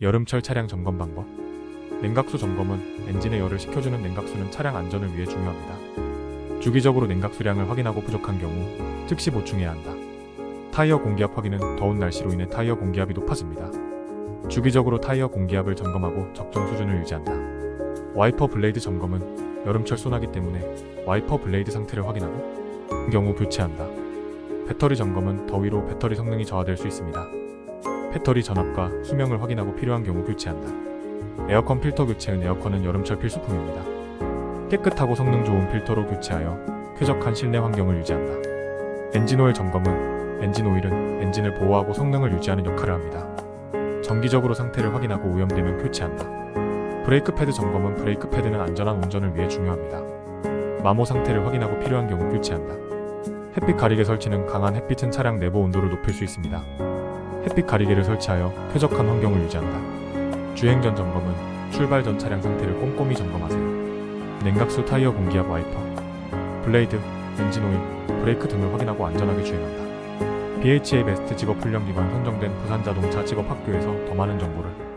여름철 차량 점검 방법. 냉각수 점검은 엔진의 열을 식혀주는 냉각수는 차량 안전을 위해 중요합니다. 주기적으로 냉각수량을 확인하고 부족한 경우 즉시 보충해야 한다. 타이어 공기압 확인은 더운 날씨로 인해 타이어 공기압이 높아집니다. 주기적으로 타이어 공기압을 점검하고 적정 수준을 유지한다. 와이퍼 블레이드 점검은 여름철 쏘나기 때문에 와이퍼 블레이드 상태를 확인하고 그 경우 교체한다. 배터리 점검은 더위로 배터리 성능이 저하될 수 있습니다. 배터리 전압과 수명을 확인하고 필요한 경우 교체한다. 에어컨 필터 교체는 에어컨은 여름철 필수품입니다. 깨끗하고 성능 좋은 필터로 교체하여 쾌적한 실내 환경을 유지한다. 엔진 오일 점검은 엔진 오일은 엔진을 보호하고 성능을 유지하는 역할을 합니다. 정기적으로 상태를 확인하고 오염되면 교체한다. 브레이크 패드 점검은 브레이크 패드는 안전한 운전을 위해 중요합니다. 마모 상태를 확인하고 필요한 경우 교체한다. 햇빛 가리개 설치는 강한 햇빛은 차량 내부 온도를 높일 수 있습니다. 햇빛 가리개를 설치하여 쾌적한 환경을 유지한다. 주행 전 점검은 출발 전 차량 상태를 꼼꼼히 점검하세요. 냉각수 타이어 공기압 와이퍼, 블레이드, 엔진 오일, 브레이크 등을 확인하고 안전하게 주행한다. BHA 베스트 직업 훈련 기관 선정된 부산 자동차 직업 학교에서 더 많은 정보를